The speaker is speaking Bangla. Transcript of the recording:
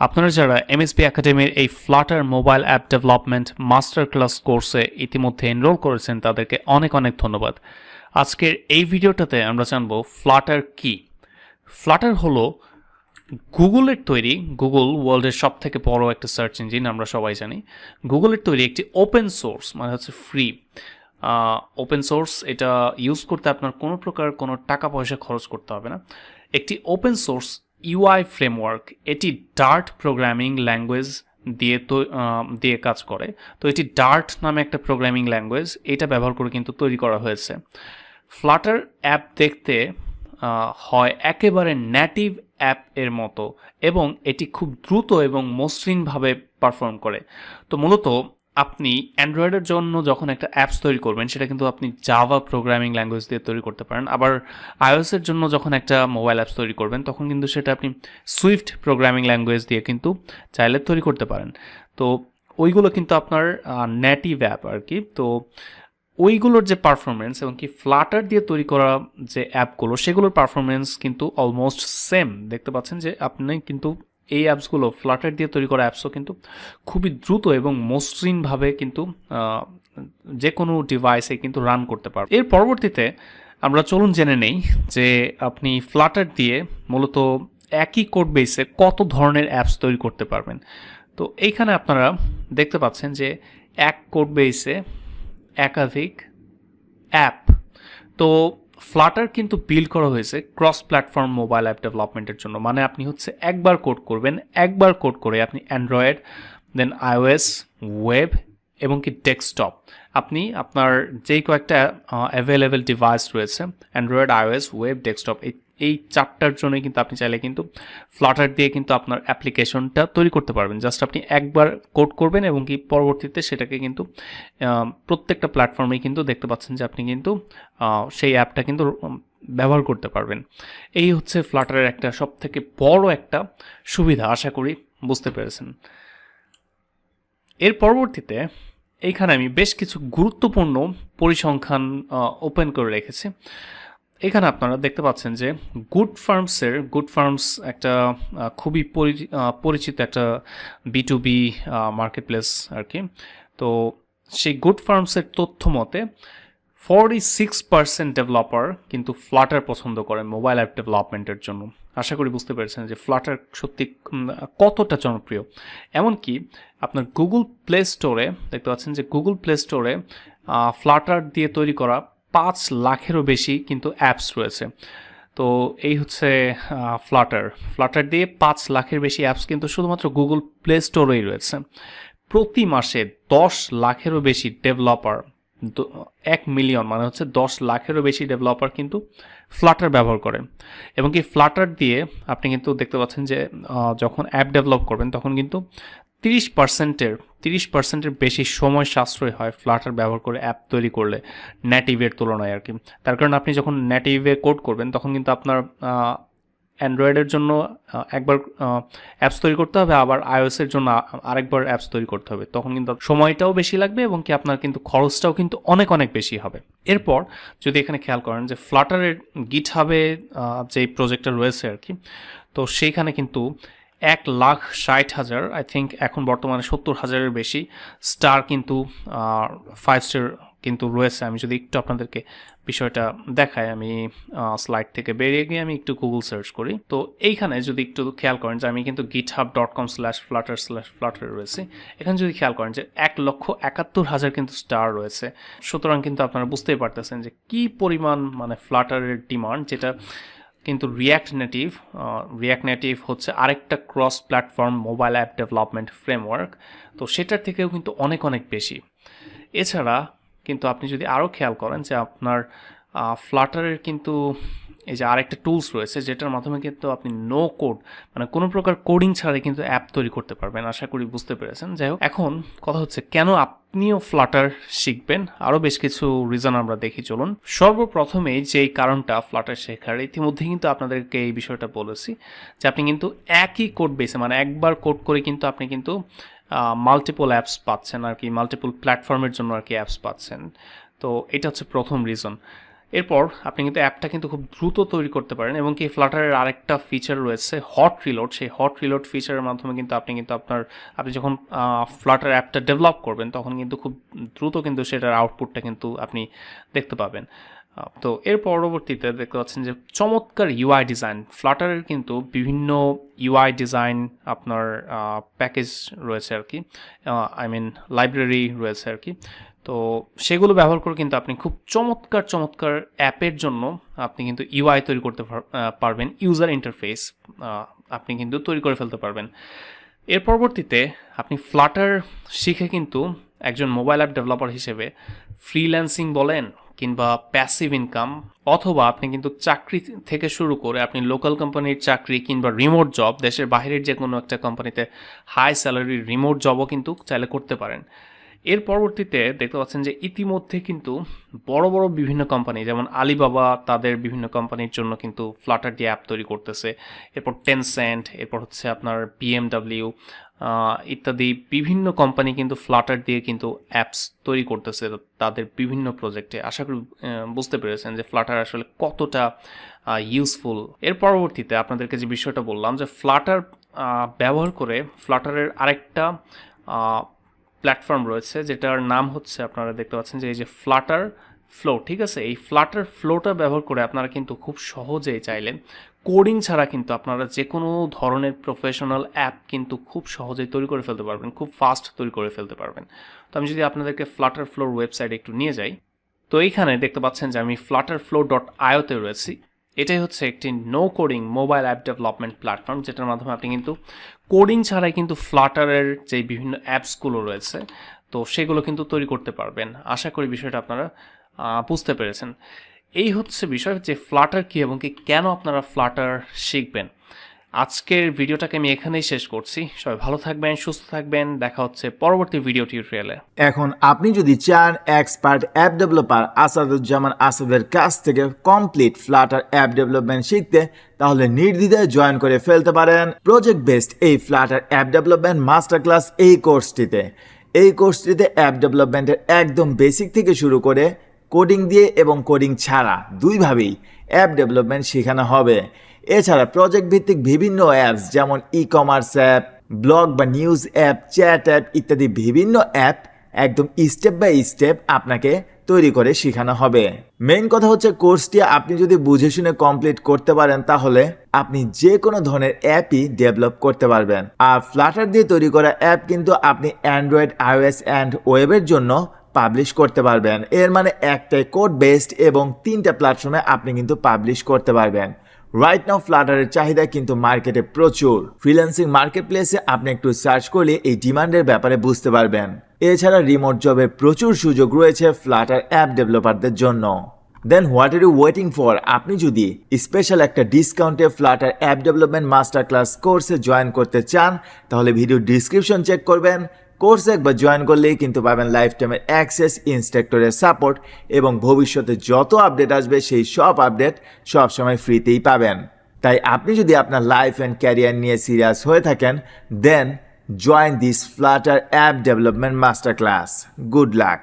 আপনারা যারা এমএসপি একাডেমির এই Flutter mobile app development master class কোর্সে ইতিমধ্যে এনরোল করেছেন, তাদেরকে অনেক অনেক ধন্যবাদ। আজকের এই ভিডিওটাতে আমরা জানব ফ্লাটার কি। ফ্লাটার হলো গুগলের তৈরি গুগল ওয়ার্ল্ডের সব থেকে বড় একটা সার্চ ইঞ্জিন আমরা সবাই জানি। গুগলের তৈরি একটি ওপেন সোর্স মানে হচ্ছে ফ্রি ওপেন সোর্স এটা ইউজ করতে আপনার কোনো প্রকার কোনো টাকা পয়সা খরচ করতে হবে না। একটি ওপেন সোর্স ইউআই ফ্রেমওয়ার্ক এটি ডার্ট প্রোগ্রামিং ল্যাঙ্গুয়েজ দিয়ে তো দিয়ে কাজ করে। তো এটি ডার্ট নামে একটা প্রোগ্রামিং ল্যাঙ্গুয়েজ এটা ব্যবহার করে কিন্তু তৈরি করা হয়েছে। ফ্লাটার অ্যাপ দেখতে হয় একেবারে নেটিভ অ্যাপ এর মতো এবং এটি খুব দ্রুত এবং মসৃণভাবে পারফর্ম করে। তো মূলত আপনি অ্যান্ড্রয়েডের জন্য যখন একটা অ্যাপস তৈরি করবেন, সেটা কিন্তু আপনি জাভা প্রোগ্রামিং ল্যাঙ্গুয়েজ দিয়ে তৈরি করতে পারেন। আবার আইওএসের জন্য যখন একটা মোবাইল অ্যাপস তৈরি করবেন, তখন কিন্তু সেটা আপনি সুইফট প্রোগ্রামিং ল্যাঙ্গুয়েজ দিয়ে কিন্তু চাইলে তৈরি করতে পারেন। তো ওইগুলো কিন্তু আপনার নেটিভ অ্যাপ আর কি তো ওইগুলোর যে পারফরমেন্স এবং কি ফ্লাটার দিয়ে তৈরি করা যে অ্যাপগুলো সেগুলোর পারফরমেন্স কিন্তু অলমোস্ট সেম দেখতে পাচ্ছেন যে আপনি কিন্তু এই অ্যাপসগুলো ফ্লাটার দিয়ে তৈরি করা অ্যাপসও কিন্তু খুবই দ্রুত এবং মসৃণভাবে কিন্তু যে কোনো ডিভাইসে কিন্তু রান করতে পারবে। এর পরবর্তীতে আমরা চলুন জেনে নেই যে আপনি ফ্লাটার দিয়ে মূলত একই কোড বেসে কত ধরনের অ্যাপস তৈরি করতে পারবেন। তো এইখানে আপনারা দেখতে পাচ্ছেন যে এক কোড বেসে একাধিক অ্যাপ তো ফ্লাটার কিন্তু বিল্ড করা হয়েছে ক্রস প্ল্যাটফর্ম মোবাইল অ্যাপ ডেভেলপমেন্টের জন্য। মানে আপনি হচ্ছে একবার কোড করবেন, একবার কোড করে আপনি অ্যান্ড্রয়েড দেন আইওএস ওয়েব এবং কি ডেস্কটপ আপনি আপনার যেই কয়েকটা অ্যাভেলেবেল ডিভাইস রয়েছে অ্যান্ড্রয়েড আইওএস ওয়েব ডেস্কটপ এই এই চারটার জন্যই কিন্তু আপনি চাইলে কিন্তু ফ্লাটার দিয়ে কিন্তু আপনার অ্যাপ্লিকেশনটা তৈরি করতে পারবেন। জাস্ট আপনি একবার কোড করবেন এবং কি পরবর্তীতে সেটাকে কিন্তু প্রত্যেকটা প্ল্যাটফর্মেই কিন্তু দেখতে পাচ্ছেন যে আপনি কিন্তু সেই অ্যাপটা কিন্তু ব্যবহার করতে পারবেন। এই হচ্ছে ফ্লাটারের একটা সব থেকে বড় একটা সুবিধা, আশা করি বুঝতে পেরেছেন। এর পরবর্তীতে এইখানে আমি বেশ কিছু গুরুত্বপূর্ণ পরিসংখ্যান ওপেন করে রেখেছি। এখানে আপনারা দেখতে পাচ্ছেন যে গুড ফার্মসের গুড ফার্মস একটা খুবই পরিচিত একটা B to B market place আর কি তো সেই গুড ফার্মসের তথ্য মতে ফর্টি সিক্স পার্সেন্ট ডেভেলপার কিন্তু ফ্লাটার পছন্দ করে মোবাইল অ্যাপ ডেভেলপমেন্টের জন্য। আশা করি বুঝতে পেরেছেন যে ফ্লাটার সত্যি কতটা জনপ্রিয়। এমনকি আপনার গুগল প্লে স্টোরে দেখতে পাচ্ছেন যে গুগল প্লে স্টোরে ফ্লাটার দিয়ে তৈরি করা পাঁচ লাখেরও বেশি কিন্তু অ্যাপস রয়েছে। তো এই হচ্ছে ফ্লাটার ফ্লাটার দিয়ে পাঁচ লাখের বেশি অ্যাপস কিন্তু শুধুমাত্র গুগল প্লে স্টোরেই রয়েছে। প্রতি মাসে দশ লাখেরও বেশি ডেভেলপার এক মিলিয়ন মানে হচ্ছে দশ লাখেরও বেশি ডেভেলপার কিন্তু ফ্লাটার ব্যবহার করে। এবং কি ফ্লাটার দিয়ে আপনি কিন্তু দেখতে পাচ্ছেন যে যখন অ্যাপ ডেভেলপ করবেন তখন কিন্তু তিরিশ পার্সেন্টের তিরিশ পার্সেন্টের বেশি সময় সাশ্রয় হয় ফ্লাটার ব্যবহার করে অ্যাপ তৈরি করলে নেটিভের তুলনায় আর কি। তার কারণে আপনি যখন নেটিভে কোড করবেন, তখন কিন্তু আপনার অ্যান্ড্রয়েডের জন্য একবার অ্যাপস তৈরি করতে হবে, আবার আইওএসের জন্য আরেকবার অ্যাপস তৈরি করতে হবে। তখন কিন্তু সময়টাও বেশি লাগবে এবং কি আপনার কিন্তু খরচটাও কিন্তু অনেক অনেক বেশি হবে। এরপর যদি এখানে খেয়াল করেন যে ফ্লাটারের গিট হাবে যে প্রজেক্টটা রয়েছে আর কি, তো সেইখানে কিন্তু এক লাখ ষাট হাজার আই থিঙ্ক এখন বর্তমানে সত্তর হাজারের বেশি। স্টার কিন্তু ফাইভ স্টার কিন্তু রয়েছে। আমি যদি একটু আপনাদেরকে বিষয়টা দেখাই, আমি স্লাইড থেকে বেরিয়ে গিয়ে আমি একটু গুগল সার্চ করি। তো এইখানে যদি একটু খেয়াল করেন যে আমি কিন্তু GitHub dot com slash Flutter slash Flutter রয়েছে। এখানে যদি খেয়াল করেন যে এক লক্ষ একাত্তর হাজার কিন্তু স্টার রয়েছে। সুতরাং কিন্তু আপনারা বুঝতেই পারতেছেন যে কি পরিমাণ মানে ফ্লাটারের ডিমান্ড যেটা কিন্তু রিয়াক্ট নেটিভ রিয়াক্ট নেটিভ হচ্ছে আরেকটা cross platform mobile app development framework তো সেটার থেকেও কিন্তু অনেক অনেক বেশি। এছাড়া কিন্তু আপনি যদি আরও খেয়াল করেন যে আপনার ফ্লাটারের কিন্তু এই যে আরেকটা টুলস রয়েছে, যেটার মাধ্যমে কিন্তু আপনি নো কোড মানে কোনো প্রকার কোডিং ছাড়াই কিন্তু অ্যাপ তৈরি করতে পারবেন, আশা করি বুঝতে পেরেছেন। যাই হোক, এখন কথা হচ্ছে কেন আপনিও ফ্লাটার শিখবেন। আরও বেশ কিছু রিজন আমরা দেখি, চলুন। সর্বপ্রথমে যেই কারণটা ফ্লাটার শেখার, ইতিমধ্যে কিন্তু আপনাদেরকে এই বিষয়টা বলেছি যে আপনি কিন্তু একই কোড বেসে মানে একবার কোড করে কিন্তু আপনি কিন্তু মাল্টিপল অ্যাপস পাচ্ছেন আর কি মাল্টিপল প্ল্যাটফর্মের জন্য আর কি অ্যাপস পাচ্ছেন। তো এটা হচ্ছে প্রথম রিজন এরপর আপনি কিন্তু অ্যাপটা কিন্তু খুব দ্রুত তৈরি করতে পারেন এবং কি ফ্লাটারের আরেকটা ফিচার রয়েছে হট রিলোড সেই হট রিলোড ফিচারের মাধ্যমে কিন্তু আপনি কিন্তু আপনার, আপনি যখন ফ্লাটার অ্যাপটা ডেভেলপ করবেন, তখন কিন্তু খুব দ্রুত কিন্তু সেটার আউটপুটটা কিন্তু আপনি দেখতে পাবেন। তো এর পরবর্তীতে দেখতে পাচ্ছেন যে চমৎকার ইউআই ডিজাইন ফ্লাটারের কিন্তু বিভিন্ন ইউআই ডিজাইন আপনার প্যাকেজ রয়েছে আর কি। আই মিন লাইব্রেরি রয়েছে আর কি। তো সেগুলো ব্যবহার করে কিন্তু আপনি খুব চমৎকার চমৎকার অ্যাপের জন্য আপনি কিন্তু ইউআই তৈরি করতে পার- পারবেন ইউজার ইন্টারফেস আপনি কিন্তু তৈরি করে ফেলতে পারবেন। এর পরবর্তীতে আপনি ফ্লাটার শিখে কিন্তু একজন মোবাইল অ্যাপ ডেভেলপার হিসেবে ফ্রিল্যান্সিং বলেন কিংবা প্যাসিভ ইনকাম অথবা আপনি কিন্তু চাকরি থেকে শুরু করে আপনি লোকাল কোম্পানির চাকরি কিংবা রিমোট জব দেশের বাইরের যে কোনো একটা কোম্পানিতে হাই স্যালারি রিমোট জবও কিন্তু চাইলে করতে পারেন। এর পরবর্তীতে দেখতে পাচ্ছেন যে ইতিমধ্যে কিন্তু বড় বড় বিভিন্ন কোম্পানি যেমন আলিবাবা তাদের বিভিন্ন কোম্পানির জন্য কিন্তু ফ্লাটার দিয়ে অ্যাপ তৈরি করতেছে। এরপর টেনসেন্ট এরপর হচ্ছে আপনার বিএমডাব্লিউ ইত্যাদি বিভিন্ন কোম্পানি কিন্তু ফ্লাটার দিয়ে কিন্তু অ্যাপস তৈরি করতেছে তাদের বিভিন্ন প্রজেক্টে আশা করি বুঝতে পেরেছেন যে ফ্লাটার আসলে কতটা ইউজফুল এর পরবর্তীতে আপনাদেরকে যে বিষয়টা বললাম যে ফ্লাটার ব্যবহার করে ফ্লাটারের আরেকটা প্ল্যাটফর্ম রয়েছে, যেটার নাম হচ্ছে আপনারা দেখতে পাচ্ছেন যে এই যে ফ্লাটার ফ্লো ঠিক আছে? এই ফ্লাটার ফ্লোটা ব্যবহার করে আপনারা কিন্তু খুব সহজেই চাইলেন কোডিং ছাড়া কিন্তু আপনারা যে কোনো ধরনের প্রফেশনাল অ্যাপ কিন্তু খুব সহজেই তৈরি করে ফেলতে পারবেন, খুব ফাস্ট তৈরি করে ফেলতে পারবেন। তো আমি যদি আপনাদেরকে ফ্লাটার ফ্লোর ওয়েবসাইট একটু নিয়ে যাই, তো এইখানে দেখতে পাচ্ছেন যে আমি ফ্লাটার ফ্লো ডট আয়োতে রয়েছি। এটাই হচ্ছে একটি no coding mobile app development platform যেটার মাধ্যমে আপনি কিন্তু কোডিং ছাড়াই কিন্তু ফ্লাটারের যে বিভিন্ন অ্যাপসগুলো রয়েছে, তো সেগুলো কিন্তু তৈরি করতে পারবেন। আশা করি বিষয়টা আপনারা বুঝতে পেরেছেন। এই হচ্ছে বিষয় যে ফ্লাটার কী এবং কি কেন আপনারা ফ্লাটার শিখবেন। আজকের ভিডিওটাকে আমি এখানেই শেষ করছি। সবাই ভালো থাকবেন, সুস্থ থাকবেন। দেখা হচ্ছে পরবর্তী ভিডিও টিউটোরিয়ালে। এখন আপনি যদি চান এক্সপার্ট অ্যাপ ডেভেলপার আসাদুজ্জামান আসাদের কাছ থেকে কমপ্লিট ফ্লাটার অ্যাপ ডেভেলপমেন্ট শিখতে, তাহলে নির্দ্বিধায় জয়েন করে ফেলতে পারেন প্রজেক্ট বেসড এই Flutter app development master class এই কোর্সটিতে এই কোর্সটিতে অ্যাপ ডেভেলপমেন্টের একদম বেসিক থেকে শুরু করে কোডিং দিয়ে এবং কোডিং ছাড়া দুইভাবেই অ্যাপ ডেভেলপমেন্ট শেখানো হবে। এছাড়া প্রজেক্ট ভিত্তিক বিভিন্ন অ্যাপস যেমন ই কমার্স অ্যাপ ব্লগ বা নিউজ অ্যাপ চ্যাট অ্যাপ ইত্যাদি বিভিন্ন অ্যাপ একদম স্টেপ বাই স্টেপ আপনাকে তৈরি করে শেখানো হবে। মেইন কথা হচ্ছে কোর্সটি আপনি যদি বুঝে শুনে কমপ্লিট করতে পারেন তাহলে আপনি যে কোনো ধরনের অ্যাপই ডেভেলপ করতে পারবেন। আর ফ্লাটার দিয়ে তৈরি করা অ্যাপ কিন্তু আপনি অ্যান্ড্রয়েড আইওএস অ্যান্ড ওয়েবের জন্য পাবলিশ করতে পারবেন। এর মানে একটাই কোড বেসড এবং তিনটা প্ল্যাটফর্মে আপনি কিন্তু পাবলিশ করতে পারবেন। রাইট নাও ফ্লাটারের চাহিদা কিন্তু মার্কেটে প্রচুর। ফ্রিল্যান্সিং মার্কেট প্লেসে আপনি একটু সার্চ করলে এই ডিমান্ডের ব্যাপারে বুঝতে পারবেন। এছাড়া রিমোট জবের প্রচুর সুযোগ রয়েছে ফ্লাটার অ্যাপ ডেভেলপারদের জন্য। Then what are you waiting for আপনি যদি স্পেশাল একটা ডিসকাউন্টে Flutter app development master class কোর্সে জয়েন করতে চান, তাহলে ভিডিও ডিসক্রিপশন চেক করবেন। কোর্সে একবার জয়েন করলেই কিন্তু পাবেন লাইফ টাইমের অ্যাক্সেস, ইন্সট্রাক্টরের সাপোর্ট এবং ভবিষ্যতে যত আপডেট আসবে সেই সব আপডেট সবসময় ফ্রিতেই পাবেন। তাই আপনি যদি আপনার লাইফ অ্যান্ড ক্যারিয়ার নিয়ে সিরিয়াস হয়ে থাকেন, then join this Flutter app development master class good luck.